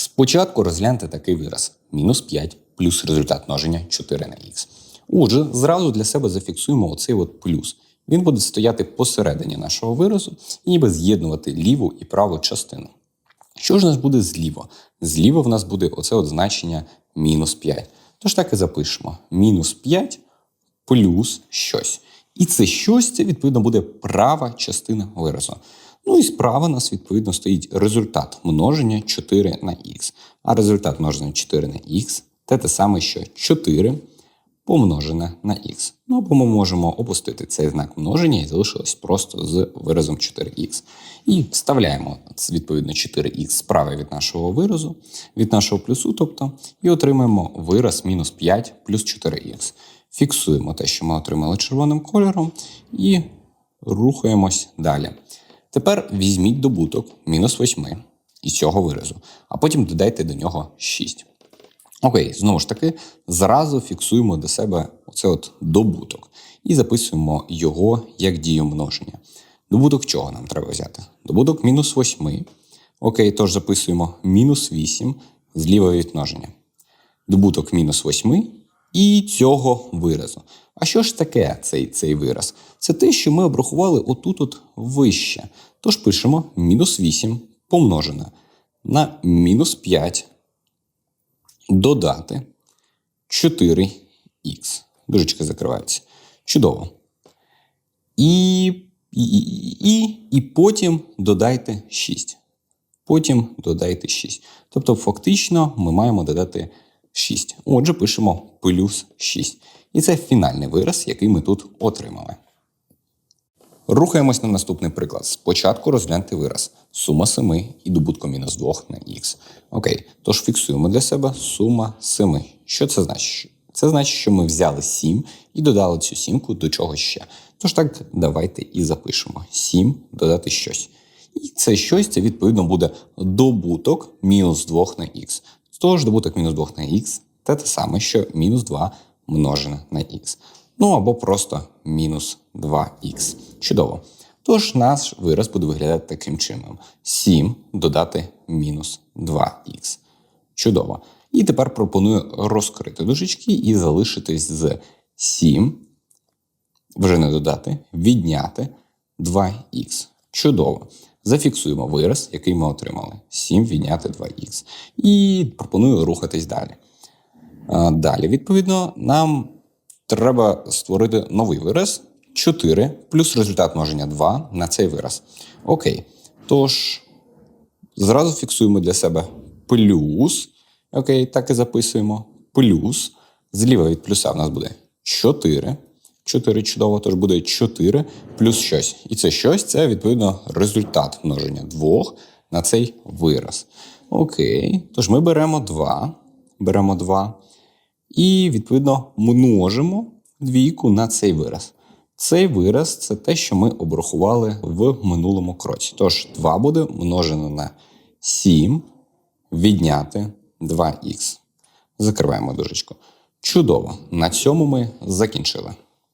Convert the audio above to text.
Спочатку розгляньте такий вираз: мінус 5 плюс результат множення 4 на х. Отже, зразу для себе зафіксуємо оцей от плюс. Він буде стояти посередині нашого виразу і ніби з'єднувати ліву і праву частину. Що ж у нас буде зліва? Зліва в нас буде оце от значення мінус 5. Тож так і запишемо: мінус 5 плюс щось. І це щось, це відповідно буде права частина виразу. Ну і справа у нас відповідно стоїть результат множення 4 на х. А результат множення 4 на х це те саме, що 4 помножене на х. Ну або ми можемо опустити цей знак множення і залишилось просто з виразом 4х. І вставляємо відповідно 4х справа від нашого виразу, від нашого плюсу, тобто, і отримаємо вираз мінус 5 плюс 4х. Фіксуємо те, що ми отримали червоним кольором, і рухаємось далі. Тепер візьміть добуток мінус 8 із цього виразу, а потім додайте до нього 6. Окей, знову ж таки, зразу фіксуємо до себе оце от добуток і записуємо його як дію множення. Добуток чого нам треба взяти? Добуток мінус 8. Окей, тож записуємо мінус 8 зліва від. Добуток мінус 8 і цього виразу. А що ж таке цей, цей вираз? Це те, що ми обрахували отут от вище. Тож пишемо мінус 8 помножене на мінус 5 додати 4х. Дужечка закривається. Чудово. І, і, і, і потім додайте 6. Потім додайте 6. Тобто, фактично, ми маємо додати 6. Отже, пишемо плюс 6. І це фінальний вираз, який ми тут отримали. Рухаємось на наступний приклад. Спочатку розгляньте вираз сума 7 і добутку мінус 2 на х. Окей, тож фіксуємо для себе сума 7. Що це значить? Це значить, що ми взяли 7 і додали цю сімку до чогось ще. Тож так, давайте і запишемо 7 додати щось. І це щось це відповідно буде добуток мінус 2 на х. Тож добуток мінус 2 на х це те саме, що мінус 2 множене на х. Ну або просто мінус 2х. Чудово. Тож наш вираз буде виглядати таким чином: 7 додати мінус 2х. Чудово. І тепер пропоную розкрити дужечки і залишитись з 7, вже не додати, відняти 2х. Чудово. Зафіксуємо вираз, який ми отримали. 7 відняти 2х. І пропоную рухатись далі. Далі, відповідно, нам треба створити новий вираз 4 плюс результат множення 2 на цей вираз. Окей. Тож, зразу фіксуємо для себе плюс. Окей, так і записуємо. Плюс. Зліва від плюса в нас буде 4. 4 чудово, тож буде 4 плюс щось. І це щось це, відповідно, результат множення 2 на цей вираз. Окей. Тож ми беремо 2. Беремо 2. І, відповідно, множимо двійку на цей вираз. Цей вираз це те, що ми обрахували в минулому кроці. Тож 2 буде множено на 7, відняти 2х. Закриваємо дужечку. Чудово! На цьому ми закінчили.